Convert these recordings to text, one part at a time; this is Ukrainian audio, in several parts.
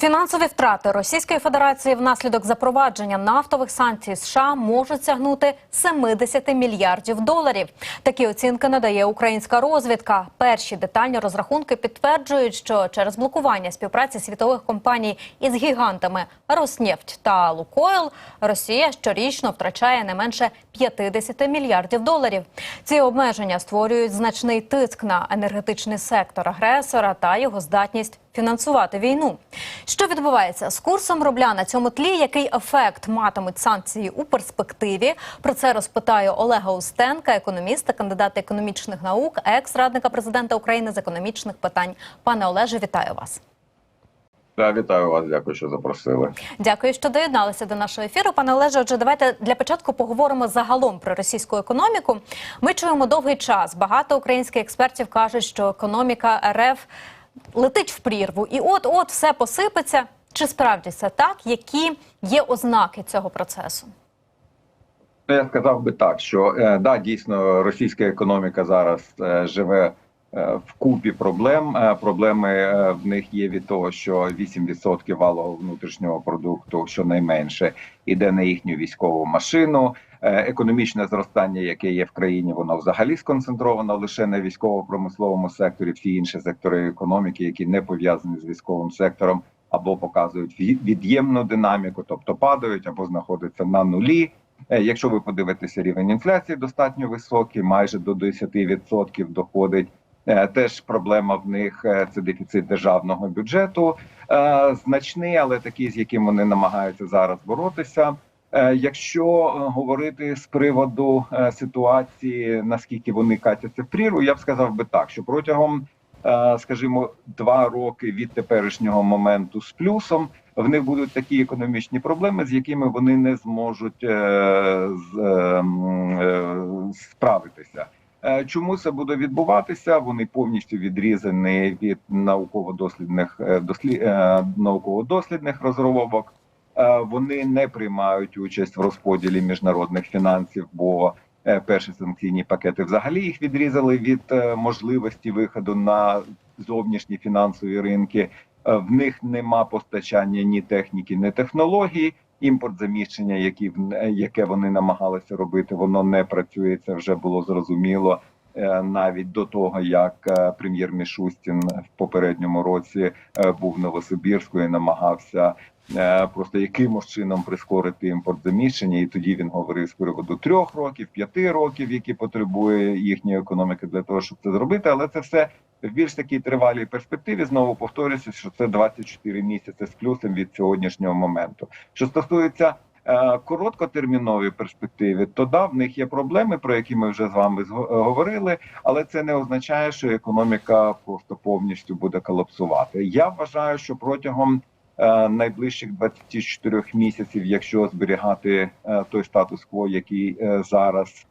Фінансові втрати Російської Федерації внаслідок запровадження нафтових санкцій США можуть сягнути 70 мільярдів доларів. Такі оцінки надає українська розвідка. Перші детальні розрахунки підтверджують, що через блокування співпраці світових компаній із гігантами Роснефть та Лукойл Росія щорічно втрачає не менше 50 мільярдів доларів. Ці обмеження створюють значний тиск на енергетичний сектор агресора та його здатність фінансувати війну. Що відбувається з курсом рубля на цьому тлі? Який ефект матимуть санкції у перспективі? Про це розпитаю Олега Устенка, економіста, кандидата економічних наук, екс-радника президента України з економічних питань. Пане Олеже, вітаю вас. Да, вітаю вас, дякую, що запросили. Дякую, що доєдналися до нашого ефіру. Пане Олеже, отже, давайте для початку поговоримо загалом про російську економіку. Ми чуємо довгий час. Багато українських експертів кажуть, що економіка РФ летить в прірву, і от от все посипеться. Чи справді це так? Які є ознаки цього процесу? Ну, Я сказав би так, що е, да, дійсно російська економіка зараз е, живе е, в купі проблем. Проблеми в них є від того, що 8% валового внутрішнього продукту, щонайменше, іде на їхню військову машину. Е, Економічне зростання, яке є в країні, воно взагалі сконцентровано лише на військово-промисловому секторі. Всі інші сектори економіки, які не пов'язані з військовим сектором, або показують ві- від'ємну динаміку, тобто падають або знаходяться на нулі. Е, Якщо ви подивитеся, рівень інфляції достатньо високий, майже до 10% доходить. Е, Теж проблема в них це дефіцит державного бюджету, значний, але такий, з яким вони намагаються зараз боротися. Е, Якщо е, говорити з приводу е, ситуації, наскільки вони катяться в прірву, я б сказав би так, що протягом, скажімо, два роки від теперішнього моменту з плюсом в них будуть такі економічні проблеми, з якими вони не зможуть справитися. Чому це буде відбуватися? Вони повністю відрізані від науково-дослідних дослі, е, науково-дослідних розробок. Е, Вони не приймають участь в розподілі міжнародних фінансів, бо е, перші санкційні пакети взагалі їх відрізали від е, можливості виходу на зовнішні фінансові ринки. В них нема постачання ні техніки, ні технологій. Імпорт заміщення, яке вони намагалися робити, воно не працює. Це вже було зрозуміло навіть до того, як е, прем'єр Мішустін в попередньому році е, був в і намагався е, просто якимось чином прискорити імпорт заміщення. І тоді він говорив з приводу трьох років, п'яти років, які потребує їхня економіка для того, щоб це зробити. Але це все в більш такій тривалій перспективі. Знову повторюся, що це 24 місяці з плюсом від сьогоднішнього моменту. Що стосується е, перспективі, перспективи, то да, в них є проблеми, про які ми вже з вами зго- говорили, але це не означає, що економіка просто повністю буде колапсувати. Я вважаю, що протягом е, найближчих 24 місяців, якщо зберігати е, той статус-кво, який е, зараз е,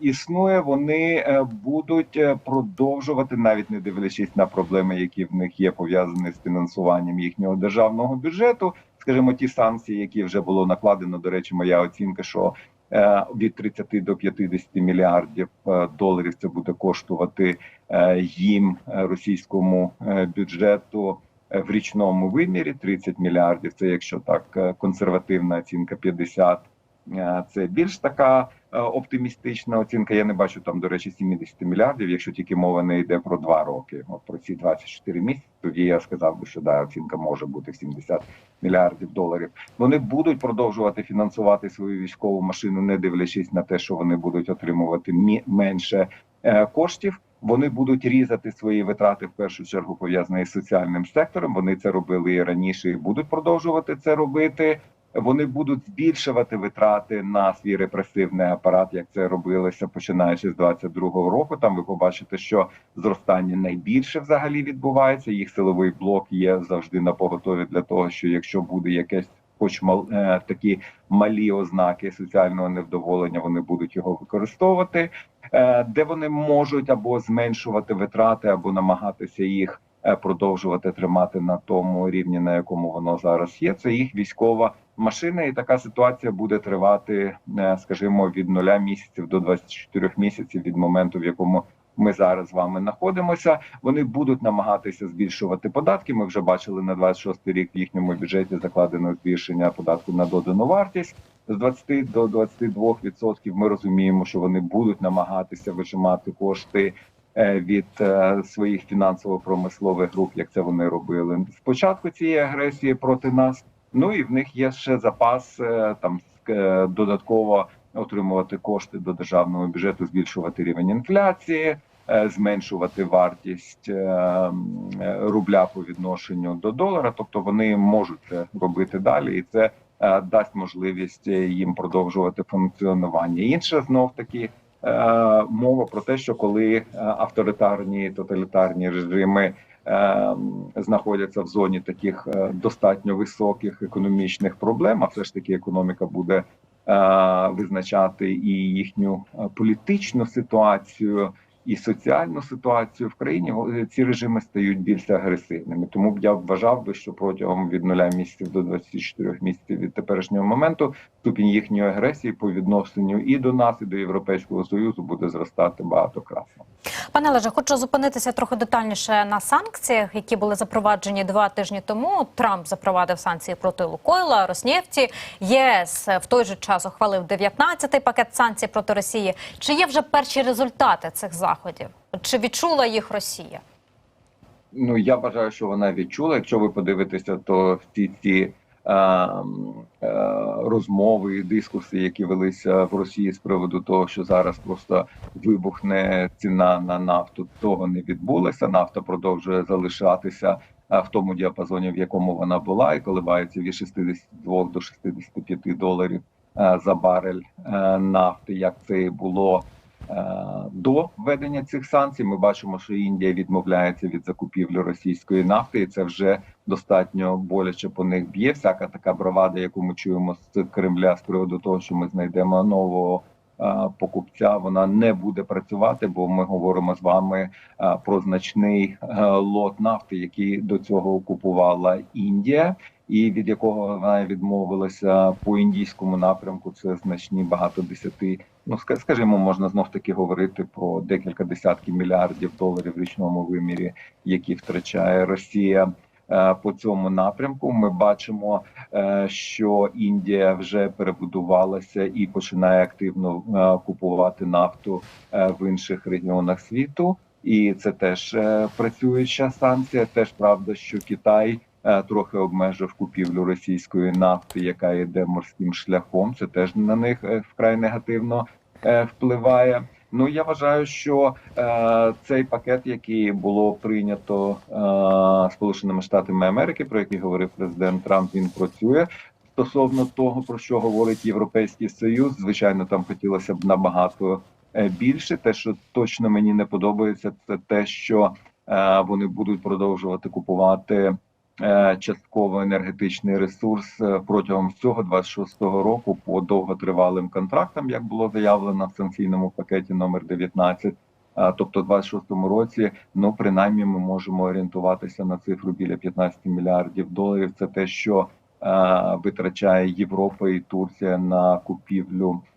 існує, вони е, будуть е, продовжувати, навіть не дивлячись на проблеми, які в них є пов'язані з фінансуванням їхнього державного бюджету. Скажімо, ті санкції, які вже було накладено. До речі, моя оцінка, що е, від 30 до 50 мільярдів е, доларів це буде коштувати е, їм е, російському е, бюджету е, в річному вимірі 30 мільярдів. Це якщо так е, консервативна оцінка 50 Е, Це більш така е, оптимістична оцінка. Я не бачу там, до речі, 70 мільярдів, якщо тільки мова не йде про два роки. От про ці 24 місяці. Тоді я сказав би, що да, оцінка може бути в 70 мільярдів доларів. Вони будуть продовжувати фінансувати свою військову машину, не дивлячись на те, що вони будуть отримувати менше е, коштів. Вони будуть різати свої витрати в першу чергу пов'язані з соціальним сектором. Вони це робили і раніше, і будуть продовжувати це робити. Вони будуть збільшувати витрати на свій репресивний апарат, як це робилося починаючи з 22-го року. Там ви побачите, що зростання найбільше взагалі відбувається. Їх силовий блок є завжди на поготові для того, що якщо буде якесь, хоч мал е, такі малі ознаки соціального невдоволення, вони будуть його використовувати, е, де вони можуть або зменшувати витрати, або намагатися їх. е, Продовжувати тримати на тому рівні, на якому воно зараз є. Це їх військова машина, і така ситуація буде тривати, е, скажімо, від нуля місяців до 24 місяців від моменту, в якому ми зараз з вами знаходимося. Вони будуть намагатися збільшувати податки. Ми вже бачили на 26 рік в їхньому бюджеті закладено збільшення податку на додану вартість з 20 до 22 відсотків. Ми розуміємо, що вони будуть намагатися вижимати кошти е, від е, своїх фінансово-промислових груп, як це вони робили спочатку цієї агресії проти нас. Ну і в них є ще запас е, там е, додатково отримувати кошти до державного бюджету, збільшувати рівень інфляції, е, зменшувати вартість рубля по відношенню до долара. Тобто вони можуть це робити далі, і це дасть можливість їм продовжувати функціонування. Інше знов таки мова про те, що коли авторитарні тоталітарні режими знаходяться в зоні таких е, достатньо високих економічних проблем, а все ж таки економіка буде е, визначати і їхню е, політичну ситуацію. І соціальну ситуацію в країні ці режими стають більш агресивними. Тому б я вважав би, що протягом від 0 місяців до 24 місяців від теперішнього моменту ступінь їхньої агресії по відношенню і до нас, і до Європейського союзу буде зростати багатократно. Пане Олеже, хочу зупинитися трохи детальніше на санкціях, які були запроваджені два тижні тому. Трамп запровадив санкції проти Лукойла, Роснефті. ЄС в той же час ухвалив 19-й пакет санкцій проти Росії. Чи є вже перші результати цих заходів? Чи відчула їх Росія? Ну я вважаю, що вона відчула. Якщо ви подивитеся, то всі ці е, е, розмови дискуси, які велися в Росії з приводу того, що зараз просто вибухне ціна на нафту, того не відбулося. Нафта продовжує залишатися в тому діапазоні, в якому вона була, і коливається від 62 до 65 доларів за барель нафти, як це було. Е, До введення цих санкцій ми бачимо, що Індія відмовляється від закупівлі російської нафти, і це вже достатньо боляче по них б'є. Всяка така бравада, яку ми чуємо з Кремля з приводу того, що ми знайдемо нового е, покупця, вона не буде працювати, бо ми говоримо з вами е, про значний лот нафти, який до цього купувала Індія. І від якого вона відмовилася по індійському напрямку, це значні багато десяти ну ска- скажімо, можна знов таки говорити про декілька десятків мільярдів доларів в річному вимірі, які втрачає Росія. е, По цьому напрямку ми бачимо, е, що Індія вже перебудувалася і починає активно е, купувати нафту в інших регіонах світу, і це теж працююча санкція. Теж правда, що Китай трохи обмежив купівлю російської нафти, яка йде морським шляхом. Це теж на них вкрай негативно впливає. Ну я вважаю, що е, цей пакет, який було прийнято е, Сполученими Штатами Америки, про який говорив президент Трамп, він працює. Стосовно того, про що говорить Європейський Союз, звичайно, там хотілося б набагато е, більше. Те, що точно мені не подобається, це те, що е, вони будуть продовжувати купувати е, частково енергетичний ресурс е, протягом цього 26-го року по довготривалим контрактам, як було заявлено в санкційному пакеті номер 19. Тобто, в 26-му році, ну принаймні, ми можемо орієнтуватися на цифру біля 15 мільярдів доларів. Це те, що е, витрачає Європа і Турція на купівлю е,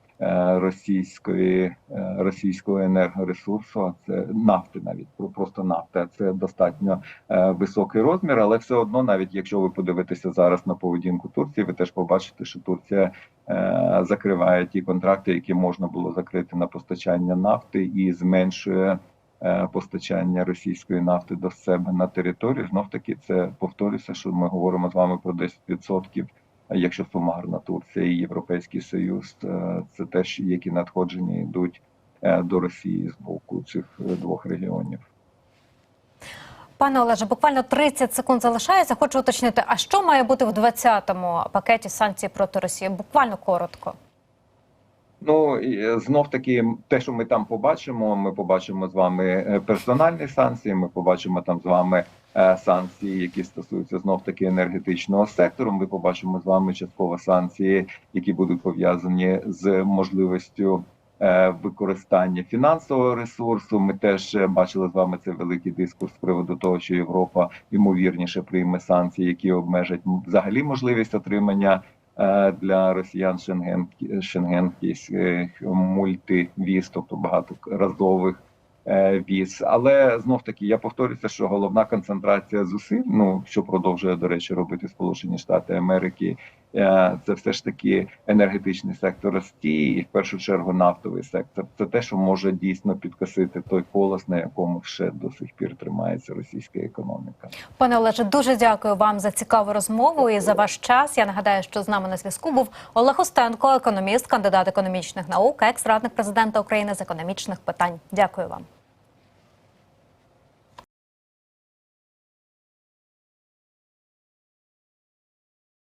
російської е, російського енергоресурсу. а Це нафти, навіть про- просто нафта. Це достатньо е, високий розмір, але все одно, навіть якщо ви подивитеся зараз на поведінку Турції, ви теж побачите, що Турція е, закриває ті контракти, які можна було закрити на постачання нафти, і зменшує е, постачання російської нафти до себе на територію. Знов таки це повторюся, що ми говоримо з вами про 10%, Якщо сумарна Турція і Європейський Союз, е, це теж які надходження йдуть е, до Росії з боку цих е, двох регіонів. Пане Олеже, буквально 30 секунд залишається. Хочу уточнити, а що має бути в 20-му пакеті санкцій проти Росії? Буквально коротко. Ну знов таки, те, що ми там побачимо, ми побачимо з вами персональні санкції. Ми побачимо там з вами санкції, які стосуються знов таки енергетичного сектору. Ми побачимо з вами частково санкції, які будуть пов'язані з можливістю е, використання фінансового ресурсу. Ми теж е, бачили з вами цей великий дискурс з приводу того, що Європа ймовірніше прийме санкції, які обмежать взагалі можливість отримання е, для росіян шенген шенгенських е, мультивіз, тобто багаторазових е, віз. Але знов таки я повторюся, що головна концентрація зусиль, ну що продовжує до речі робити Сполучені Штати Америки, е, це все ж таки енергетичний сектор Росії, і в першу чергу нафтовий сектор. Це те, що може дійсно підкосити той колос, на якому ще до сих пір тримається російська економіка. Пане Олеже, дуже дякую вам за цікаву розмову і за ваш час. Я нагадаю, що з нами на зв'язку був Олег Остенко, економіст, кандидат економічних наук, екс-радник президента України з економічних питань. Дякую вам.